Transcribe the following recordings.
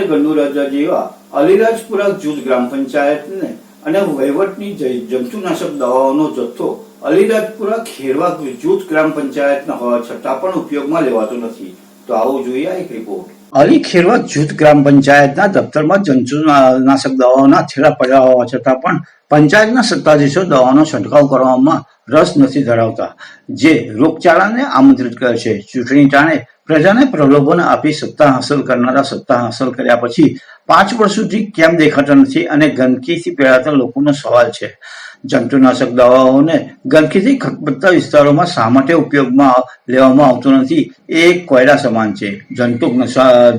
ગંડુરાજા જેવા અલીરાજપુરા જૂથ ગ્રામ પંચાયતને અને વહીવટની જંતુનાશક દવાઓનો જથ્થો અલીરાજપુરા ખેરવા જૂથ ગ્રામ પંચાયતના હોવા છતાં પણ ઉપયોગમાં લેવાતો નથી. તો આવો જોઈએ એક રિપોર્ટ અલી ખેરવા જૂથ ગ્રામ પંચાયતના દફતરમાં જંતુનાશક દવાઓના થેલા પડ્યા હોવા છતાં પણ પંચાયતના સત્તાધીશો દવાનો છંટકાવ કરવામાં રસ નથી ધરાવતા, જે રોગચાળાને આમંત્રિત કરે છે. ચૂંટણી ટાણે પ્રજાને પ્રલોભન આપી સત્તા હાંસલ કરનારા સત્તા હાંસલ કર્યા પછી પાંચ વર્ષ સુધી કેમ દેખાતા નથી અને ગંદકીથી પીડાતા લોકોનો સવાલ છે. જંતુનાશક દવાઓને ગંદકીથી ખખબતા વિસ્તારોમાં શા માટે ઉપયોગમાં લેવામાં આવતો નથી એ એક કોયડા સમાન છે. જંતુ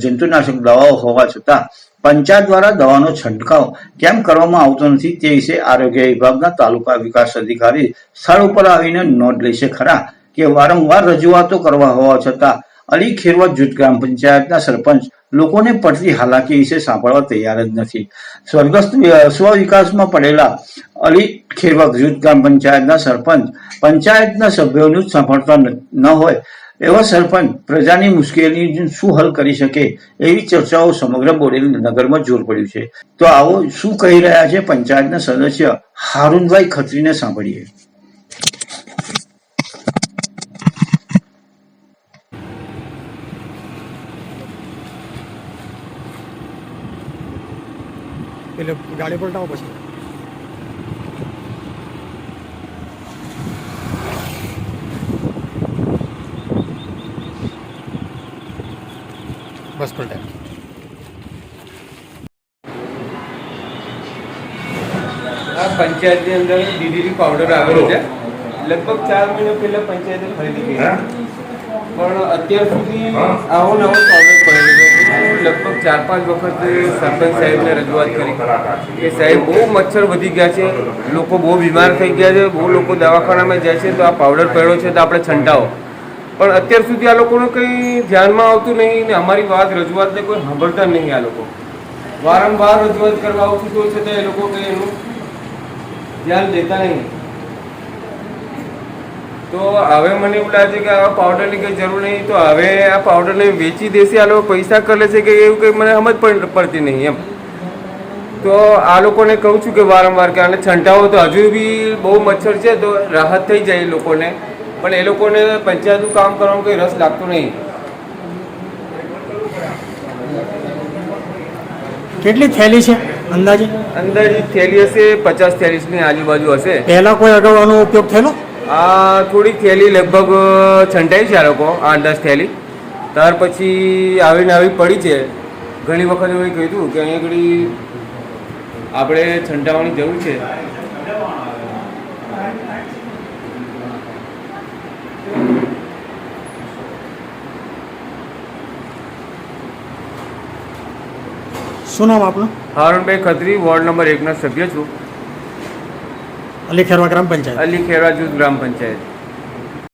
જંતુનાશક દવાઓ હોવા છતાં પંચાયત દ્વારા દવાનો છંટકાવ કેમ કરવામાં આવતો નથી તે વિશે આરોગ્ય વિભાગના તાલુકા વિકાસ અધિકારી સ્થળ ઉપર આવીને નોંધ લેશે ખરા કે વારંવાર રજૂઆતો કરવા હોવા છતાં અલી ખેરવા જૂથ ગ્રામ પંચાયતના સરપંચ. લોકોને પડતી હાલાકી વિશે સાંભળવા તૈયાર જ નથી. સ્વર્ગસ્થ સ્વવિકાસમાં પડેલા અલી ખેરવા જૂથ ગ્રામ પંચાયતના સરપંચ પંચાયતના સભ્યોનું જ સાંભળતા ન હોય. એવા સરપંચ પ્રજાની મુશ્કેલી શું હલ કરી શકે એવી ચર્ચાઓ સમગ્ર બોડેલી નગરમાં જોર પડ્યું છે. તો આવો શું કહી રહ્યા છે પંચાયતના સદસ્ય? હારૂનભાઈ ખત્રીને સાંભળીએ. એટલે ગાડી પલટાવો પછી. બસ પલટાવી આ પંચાયતની અંદર ડીડીટી પાવડર આવેલો છે. લગભગ ચાર મહિના પહેલા પંચાયતે ખરીદી કરી. પણ અત્યાર સુધી આવો નવો પાવડર પડેલો છે. લગભગ ચાર પાંચ વખત સરપંચ સાહેબને રજૂઆત કરી. કે સાહેબ બહુ મચ્છર વધી ગયા છે, લોકો બહુ બીમાર થઈ ગયા છે, બહુ લોકો દવાખાનામાં જાય છે, તો આ પાવડર પડ્યો છે તો આપણે છંટાવો. પણ અત્યાર સુધી આ લોકોનું કંઈ ધ્યાનમાં આવતું નહીં ને અમારી વાત રજૂઆતને કોઈ સાંભળતા નહીં આ લોકો. વારંવાર રજૂઆત કરવા આવતું તો છતાં એ લોકો કંઈ એનું ધ્યાન દેતા નહીં. તો હવે મને એવું લાગે છે કે આ પાવડરની કંઈ જરૂર નહીં. તો હવે આ પાવડરને વેચી દેશે આ લોકો પૈસા કરે છે કે એવું કંઈ મને સમજ પણ પડતી નહીં એમ. તો આ લોકોને કહું છું કે વારંવાર કે આને છંટાવો. તો હજુ બી બહુ મચ્છર છે તો રાહત થઈ જાય એ લોકોને. પણ એ લોકોને પંચાયતનું કામ કરવાનું કંઈ રસ લાગતો નહીં. કેટલી થેલી છે અંદાજે? અંદાજે થેલી હશે પચાસ થેલીસની આજુબાજુ હશે. પહેલા કોઈ અગાઉ આનો ઉપયોગ થયેલો? આ થોડીક થેલી લગભગ છંટાઈ છે આ લોકો આઠ દસ થેલી. ત્યાર પછી આવીને આવી પડી છે. ઘણી વખત એવું કીધું કે અહીંયા ઘડી આપણે છંટાવાની જરૂર છે. શું નામ આપણું હારુણભાઈ ખત્રી વોર્ડ નંબર એકના સભ્ય છું. અલી ખેરવા ગ્રામ પંચાયત. અલી ખેરવા જૂથ ગ્રામ પંચાયત.